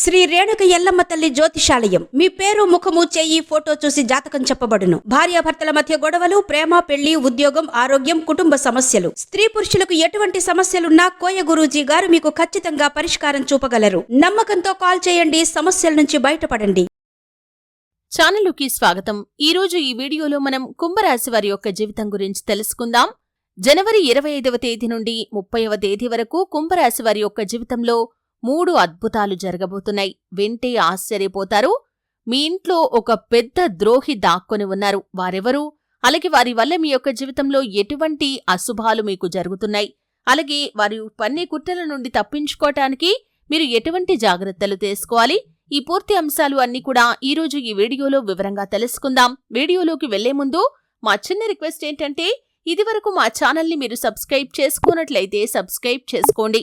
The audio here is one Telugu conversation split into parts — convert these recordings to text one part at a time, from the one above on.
శ్రీ రేణుక ఎల్లమ్మ తల్లి జ్యోతిషాలయం. మీ పేరు ముఖము చెయ్యి ఫోటో చూసి జాతకం చెప్పబడును. భార్యాభర్తల మధ్య గొడవలు ప్రేమ పెళ్ళి ఉద్యోగం ఆరోగ్యం కుటుంబ సమస్యలు. స్త్రీ పురుషులకు ఎటువంటి సమస్యలున్నా కోయ గురూజీ గారు మీకు ఖచ్చితంగా పరిష్కారం చూపగలరు. నమ్మకంతో కాల్ చేయండి సమస్యల నుంచి బయటపడండి. ఛానలుకి స్వాగతం. ఈరోజు ఈ వీడియోలో మనం కుంభరాశి వారి యొక్క జీవితం గురించి తెలుసుకుందాం. జనవరి ఇరవై ఐదవ తేదీ నుండి ముప్పైవ తేదీ వరకు కుంభరాశి వారి యొక్క జీవితంలో మూడు అద్భుతాలు జరగబోతున్నాయి. వింటే ఆశ్చర్యపోతారు. మీ ఇంట్లో ఒక పెద్ద ద్రోహి దాక్కొని ఉన్నారు. వారెవరు? అలాగే వారి వల్ల మీ యొక్క జీవితంలో ఎటువంటి అశుభాలు మీకు జరుగుతున్నాయి? అలాగే వారి పన్నే కుట్రల నుండి తప్పించుకోవటానికి మీరు ఎటువంటి జాగ్రత్తలు తీసుకోవాలి? ఈ పూర్తి అంశాలు అన్ని కూడా ఈరోజు ఈ వీడియోలో వివరంగా తెలుసుకుందాం. వీడియోలోకి వెళ్ళే ముందు మా చిన్న రిక్వెస్ట్ ఏంటంటే ఇదివరకు మా ఛానల్ని మీరు సబ్స్క్రైబ్ చేసుకున్నట్లయితే సబ్స్క్రైబ్ చేసుకోండి.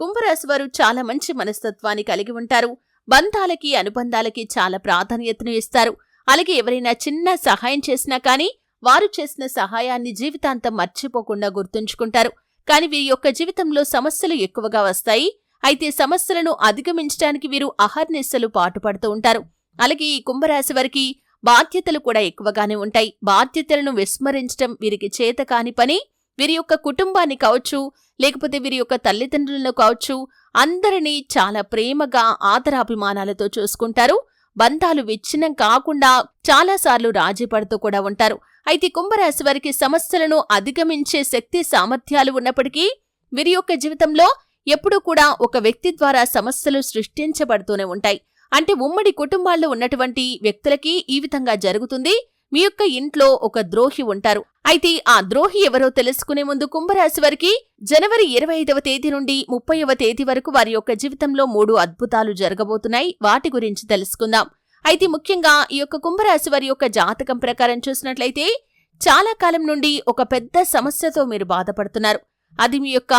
కుంభరాశి వారు చాలా మంచి మనస్తత్వాన్ని కలిగి ఉంటారు. బంధాలకి అనుబంధాలకి చాలా ప్రాధాన్యతను ఇస్తారు. అలాగే ఎవరైనా చిన్న సహాయం చేసినా కానీ వారు చేసిన సహాయాన్ని జీవితాంతం మర్చిపోకుండా గుర్తుంచుకుంటారు. కానీ వీరి యొక్క జీవితంలో సమస్యలు ఎక్కువగా వస్తాయి. అయితే సమస్యలను అధిగమించడానికి వీరు అహర్నిశలు పాటుపడుతూ ఉంటారు. అలాగే ఈ కుంభరాశి వారికి బాధ్యతలు కూడా ఎక్కువగానే ఉంటాయి. బాధ్యతలను విస్మరించడం వీరికి చేత కాని పని. వీరి యొక్క కుటుంబాన్ని కావచ్చు లేకపోతే వీరి యొక్క తల్లిదండ్రులను కావచ్చు అందరినీ చాలా ప్రేమగా ఆదరాభిమానాలతో చూసుకుంటారు. బంధాలు విచ్ఛిన్నం కాకుండా చాలాసార్లు రాజీ పడుతూ కూడా ఉంటారు. అయితే కుంభరాశి వారికి సమస్యలను అధిగమించే శక్తి సామర్థ్యాలు ఉన్నప్పటికీ వీరి యొక్క జీవితంలో ఎప్పుడూ కూడా ఒక వ్యక్తి ద్వారా సమస్యలు సృష్టించబడుతూనే ఉంటాయి. అంటే ఉమ్మడి కుటుంబాల్లో ఉన్నటువంటి వ్యక్తులకి ఈ విధంగా జరుగుతుంది. మీ యొక్క ఇంట్లో ఒక ద్రోహి ఉంటారు. అయితే ఆ ద్రోహి ఎవరో తెలుసుకునే ముందు కుంభరాశి వారికి జనవరి ఇరవై ఐదవ తేదీ నుండి ముప్పైవ తేదీ వరకు వారి యొక్క జీవితంలో మూడు అద్భుతాలు జరగబోతున్నాయి. వాటి గురించి తెలుసుకుందాం. అయితే ముఖ్యంగా ఈ యొక్క కుంభరాశి వారి యొక్క జాతకం ప్రకారం చూసినట్లయితే చాలా కాలం నుండి ఒక పెద్ద సమస్యతో మీరు బాధపడుతున్నారు. అది మీ యొక్క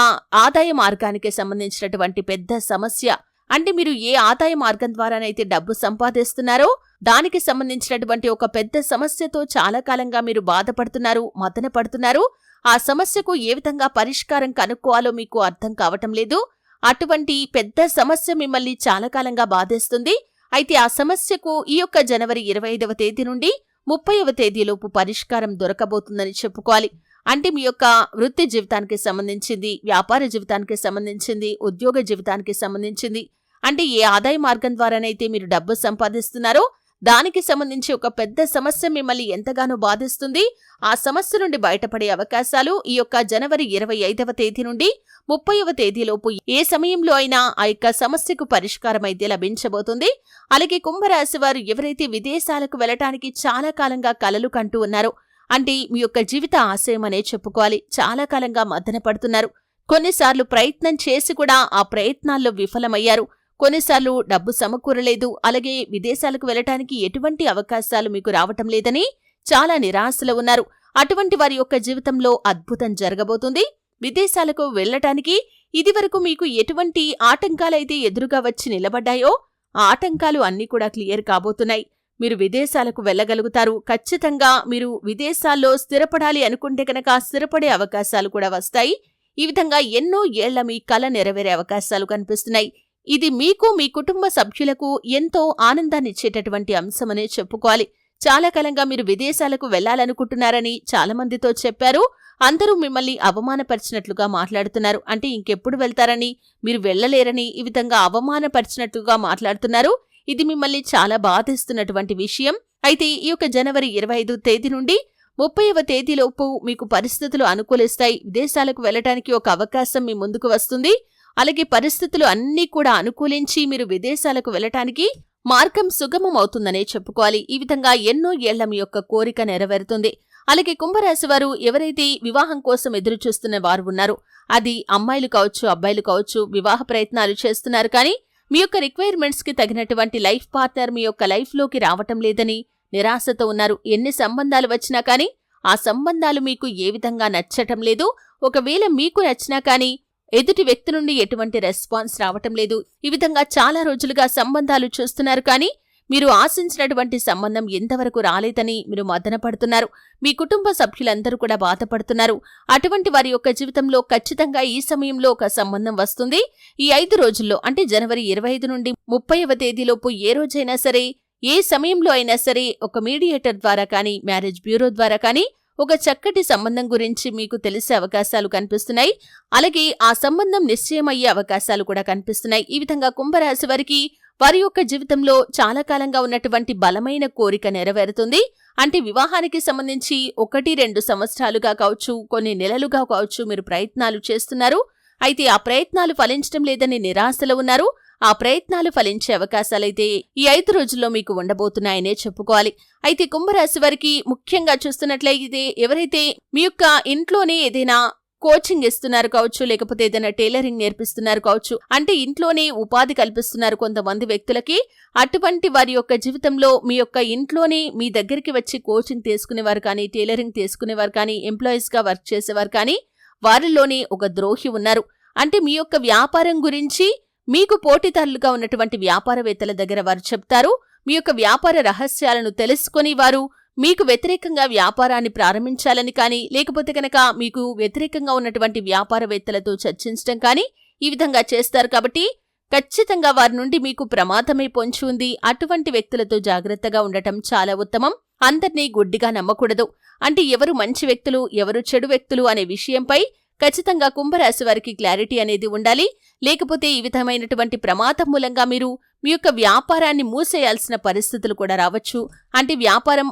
ఆదాయ మార్గానికి సంబంధించినటువంటి పెద్ద సమస్య. అంటే మీరు ఏ ఆదాయ మార్గం ద్వారానైతే డబ్బు సంపాదిస్తున్నారో దానికి సంబంధించినటువంటి ఒక పెద్ద సమస్యతో చాలా కాలంగా మీరు బాధపడుతున్నారు మదన పడుతున్నారు ఆ సమస్యకు ఏ విధంగా పరిష్కారం కనుక్కోవాలో మీకు అర్థం కావటం లేదు. అటువంటి పెద్ద సమస్య మిమ్మల్ని చాలా కాలంగా బాధేస్తుంది. అయితే ఆ సమస్యకు ఈ యొక్క జనవరి ఇరవై ఐదవ తేదీ నుండి ముప్పైవ తేదీలోపు పరిష్కారం దొరకబోతుందని చెప్పుకోవాలి. అంటే మీ యొక్క వృత్తి జీవితానికి సంబంధించింది వ్యాపార జీవితానికి సంబంధించింది ఉద్యోగ జీవితానికి సంబంధించింది. అంటే ఏ ఆదాయ మార్గం ద్వారానైతే మీరు డబ్బు సంపాదిస్తున్నారో దానికి సంబంధించి ఒక పెద్ద సమస్య మిమ్మల్ని ఎంతగానో బాధిస్తుంది. ఆ సమస్య నుండి బయటపడే అవకాశాలు ఈ యొక్క జనవరి ఇరవై ఐదవ తేదీ నుండి ముప్పైవ తేదీలోపు ఏ సమయంలో అయినా ఆ యొక్క సమస్యకు పరిష్కారం అయితే లభించబోతుంది. అలాగే కుంభరాశి వారు ఎవరైతే విదేశాలకు వెళ్ళటానికి చాలా కాలంగా కలలు కంటూ ఉన్నారో అంటే మీ యొక్క జీవిత ఆశయం అనే చెప్పుకోవాలి. చాలా కాలంగా మద్దన పడుతున్నారు. కొన్నిసార్లు ప్రయత్నం చేసి కూడా ఆ ప్రయత్నాల్లో విఫలమయ్యారు. కొన్నిసార్లు డబ్బు సమకూరలేదు. అలాగే విదేశాలకు వెళ్ళటానికి ఎటువంటి అవకాశాలు మీకు రావటం లేదని చాలా నిరాశలో ఉన్నారు. అటువంటి వారి యొక్క జీవితంలో అద్భుతం జరగబోతుంది. విదేశాలకు వెళ్ళటానికి ఇదివరకు మీకు ఎటువంటి ఆటంకాలైతే ఎదురుగా వచ్చి నిలబడ్డాయో ఆ ఆటంకాలు అన్నీ కూడా క్లియర్ కాబోతున్నాయి. మీరు విదేశాలకు వెళ్ళగలుగుతారు. ఖచ్చితంగా మీరు విదేశాల్లో స్థిరపడాలి అనుకుంటే కనుక స్థిరపడే అవకాశాలు కూడా వస్తాయి. ఈ విధంగా ఎన్నో ఏళ్ళ మీ కళ నెరవేరే అవకాశాలు కనిపిస్తున్నాయి. ఇది మీకు మీ కుటుంబ సభ్యులకు ఎంతో ఆనందాన్నిచ్చేటటువంటి అంశమనే చెప్పుకోవాలి. చాలా కాలంగా మీరు విదేశాలకు వెళ్ళాలనుకుంటున్నారని చాలా మందితో చెప్పారు. అందరూ మిమ్మల్ని అవమానపరిచినట్లుగా మాట్లాడుతున్నారు. అంటే ఇంకెప్పుడు వెళ్తారని మీరు వెళ్ళలేరని ఈ విధంగా అవమానపరిచినట్లుగా మాట్లాడుతున్నారు. ఇది మిమ్మల్ని చాలా బాధిస్తున్నటువంటి విషయం. అయితే ఈ యొక్క జనవరి ఇరవై ఐదు తేదీ నుండి ముప్పైవ తేదీలోపు మీకు పరిస్థితులు అనుకూలిస్తాయి. విదేశాలకు వెళ్ళడానికి ఒక అవకాశం మీ ముందుకు వస్తుంది. అలాగే పరిస్థితులు అన్నీ కూడా అనుకూలించి మీరు విదేశాలకు వెళ్ళటానికి మార్గం సుగమం అవుతుందనే చెప్పుకోవాలి. ఈ విధంగా ఎన్నో ఏళ్ళ మీ యొక్క కోరిక నెరవేరుతుంది. అలాగే కుంభరాశి వారు ఎవరైతే వివాహం కోసం ఎదురు చూస్తున్న వారు ఉన్నారో అది అమ్మాయిలు కావచ్చు అబ్బాయిలు కావచ్చు వివాహ ప్రయత్నాలు చేస్తున్నారు కానీ మీ యొక్క రిక్వైర్మెంట్స్కి తగినటువంటి లైఫ్ పార్ట్నర్ మీ యొక్క లైఫ్లోకి రావటం లేదని నిరాశతో ఉన్నారు. ఎన్ని సంబంధాలు వచ్చినా కానీ ఆ సంబంధాలు మీకు ఏ విధంగా నచ్చటం లేదు. ఒకవేళ మీకు నచ్చినా కానీ ఎదుటి వ్యక్తి నుండి ఎటువంటి రెస్పాన్స్ రావటం లేదు. ఈ విధంగా చాలా రోజులుగా సంబంధాలు చూస్తున్నారు కానీ మీరు ఆశించినటువంటి సంబంధం ఎంతవరకు రాలేదని మీరు మదనపడుతున్నారు. మీ కుటుంబ సభ్యులందరూ కూడా బాధపడుతున్నారు. అటువంటి వారి యొక్క జీవితంలో ఖచ్చితంగా ఈ సమయంలో ఒక సంబంధం వస్తుంది. ఈ ఐదు రోజుల్లో అంటే జనవరి ఇరవై ఐదు నుండి ముప్పైవ తేదీలోపు ఏ రోజైనా సరే ఏ సమయంలో అయినా సరే ఒక మీడియేటర్ ద్వారా కానీ మ్యారేజ్ బ్యూరో ద్వారా కానీ ఒక చక్కటి సంబంధం గురించి మీకు తెలిసే అవకాశాలు కనిపిస్తున్నాయి. అలాగే ఆ సంబంధం నిశ్చయమయ్యే అవకాశాలు కూడా కనిపిస్తున్నాయి. ఈ విధంగా కుంభరాశి వారికి వారి యొక్క జీవితంలో చాలా కాలంగా ఉన్నటువంటి బలమైన కోరిక నెరవేరుతుంది. అంటే వివాహానికి సంబంధించి ఒకటి రెండు సంవత్సరాలుగా కావచ్చు కొన్ని నెలలుగా కావచ్చు మీరు ప్రయత్నాలు చేస్తున్నారు. అయితే ఆ ప్రయత్నాలు ఫలించడం లేదని నిరాశలో ఉన్నారు. ఆ ప్రయత్నాలు ఫలించే అవకాశాలైతే ఈ ఐదు రోజుల్లో మీకు ఉండబోతున్నాయనే చెప్పుకోవాలి. అయితే కుంభరాశి వారికి ముఖ్యంగా చూస్తున్నట్లయితే ఎవరైతే మీ యొక్క ఇంట్లోనే ఏదైనా కోచింగ్ ఇస్తున్నారు కావచ్చు లేకపోతే ఏదైనా టైలరింగ్ నేర్పిస్తున్నారు కావచ్చు అంటే ఇంట్లోనే ఉపాధి కల్పిస్తున్నారు కొంతమంది వ్యక్తులకి. అటువంటి వారి యొక్క జీవితంలో మీ యొక్క ఇంట్లోనే మీ దగ్గరికి వచ్చి కోచింగ్ తీసుకునేవారు కానీ టైలరింగ్ తీసుకునేవారు కానీ ఎంప్లాయీస్గా వర్క్ చేసేవారు కానీ వారిలోనే ఒక ద్రోహి ఉన్నారు. అంటే మీ యొక్క వ్యాపారం గురించి మీకు పోటీదారులుగా ఉన్నటువంటి వ్యాపారవేత్తల దగ్గర వారు చెప్తారు. మీ యొక్క వ్యాపార రహస్యాలను తెలుసుకొని వారు మీకు వ్యతిరేకంగా వ్యాపారాన్ని ప్రారంభించాలని కానీ లేకపోతే కనుక మీకు వ్యతిరేకంగా ఉన్నటువంటి వ్యాపారవేత్తలతో చర్చించడం కానీ ఈ విధంగా చేస్తారు కాబట్టి ఖచ్చితంగా వారి నుండి మీకు ప్రమాదమే పొంచి ఉంది. అటువంటి వ్యక్తులతో జాగ్రత్తగా ఉండటం చాలా ఉత్తమం. అందర్నీ గుడ్డిగా నమ్మకూడదు. అంటే ఎవరు మంచి వ్యక్తులు ఎవరు చెడు వ్యక్తులు అనే విషయంపై ఖచ్చితంగా కుంభరాశి వారికి క్లారిటీ అనేది ఉండాలి. లేకపోతే ఈ విధమైనటువంటి ప్రమాదం మూలంగా మీరు మీ యొక్క వ్యాపారాన్ని మూసేయాల్సిన పరిస్థితులు కూడా రావచ్చు. అంటే వ్యాపారం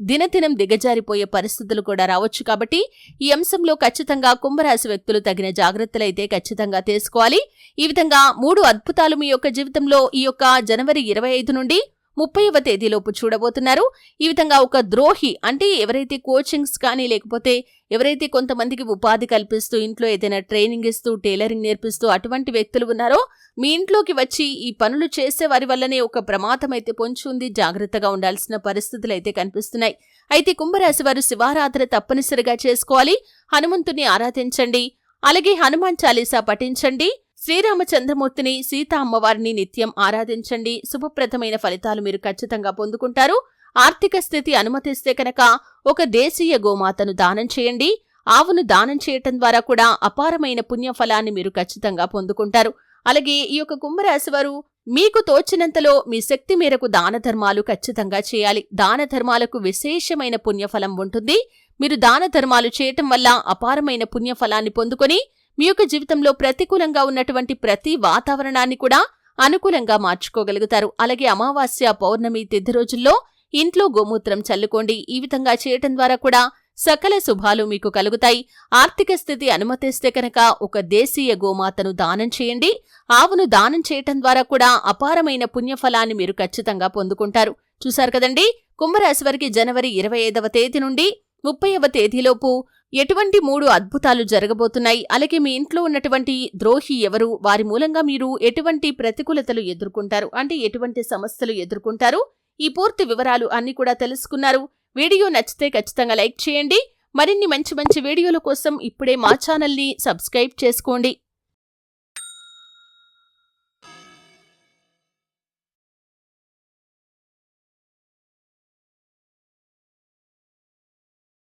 దినదినం దిగజారిపోయే పరిస్థితులు కూడా రావచ్చు కాబట్టి ఈ అంశంలో ఖచ్చితంగా కుంభరాశి వ్యక్తులు తగిన జాగ్రత్తలైతే ఖచ్చితంగా తీసుకోవాలి. ఈ విధంగా మూడు అద్భుతాలు మీ యొక్క జీవితంలో ఈ యొక్క జనవరి ఇరవై ఐదు నుండి ముప్పైవ తేదీలోపు చూడబోతున్నారు. ఈ విధంగా ఒక ద్రోహి అంటే ఎవరైతే కోచింగ్స్ కానీ లేకపోతే ఎవరైతే కొంతమందికి ఉపాధి కల్పిస్తూ ఇంట్లో ఏదైనా ట్రైనింగ్ ఇస్తూ టైలరింగ్ నేర్పిస్తూ అటువంటి వ్యక్తులు ఉన్నారో మీ ఇంట్లోకి వచ్చి ఈ పనులు చేసే వారి వల్లనే ఒక ప్రమాదం అయితే పొంచి ఉంది. జాగ్రత్తగా ఉండాల్సిన పరిస్థితులు అయితే కనిపిస్తున్నాయి. అయితే కుంభరాశి వారు శివారాధన తప్పనిసరిగా చేసుకోవాలి. హనుమంతుని ఆరాధించండి. అలాగే హనుమాన్ చాలీసా పఠించండి. శ్రీరామచంద్రమూర్తిని సీతా అమ్మవారిని నిత్యం ఆరాధించండి. శుభప్రదమైన ఫలితాలు మీరు ఖచ్చితంగా పొందుకుంటారు. ఆర్థిక స్థితి అనుమతిస్తే కనుక ఒక దేశీయ గోమాతను దానం చేయండి. ఆవును దానం చేయటం ద్వారా కూడా అపారమైన పుణ్యఫలాన్ని మీరు ఖచ్చితంగా పొందుకుంటారు. అలాగే ఈ యొక్క కుంభరాశి వారు మీకు తోచినంతలో మీ శక్తి మేరకు దాన ధర్మాలు ఖచ్చితంగా చేయాలి. దాన ధర్మాలకు విశేషమైన పుణ్యఫలం ఉంటుంది. మీరు దాన ధర్మాలు చేయటం వల్ల అపారమైన పుణ్యఫలాన్ని పొందుకొని మీ యొక్క జీవితంలో ప్రతికూలంగా ఉన్నటువంటి ప్రతి వాతావరణాన్ని కూడా అనుకూలంగా మార్చుకోగలుగుతారు. అలాగే అమావాస్య పౌర్ణమి తిథి రోజుల్లో ఇంట్లో గోమూత్రం చల్లుకోండి. ఈ విధంగా చేయటం ద్వారా కూడా సకల శుభాలు మీకు కలుగుతాయి. ఆర్థిక స్థితి అనుమతిస్తే కనుక ఒక దేశీయ గోమాతను దానం చేయండి. ఆవును దానం చేయటం ద్వారా కూడా అపారమైన పుణ్యఫలాన్ని మీరు ఖచ్చితంగా పొందుకుంటారు. చూశారు కదండి? కుంభరాశి వారికి జనవరి ఇరవై ఐదవ తేదీ నుండి ముప్పైవ తేదీలోపు ఎటువంటి మూడు అద్భుతాలు జరగబోతున్నాయి? అలాగే మీ ఇంట్లో ఉన్నటువంటి ద్రోహి ఎవరు? వారి మూలంగా మీరు ఎటువంటి ప్రతికూలతలు ఎదుర్కొంటారు? అంటే ఎటువంటి సమస్యలు ఎదుర్కొంటారు? ఈ పూర్తి వివరాలు అన్ని కూడా తెలుసుకున్నారు. వీడియో నచ్చితే ఖచ్చితంగా లైక్ చేయండి. మరిన్ని మంచి మంచి వీడియోల కోసం ఇప్పుడే మా ఛానల్ని సబ్స్క్రైబ్ చేసుకోండి.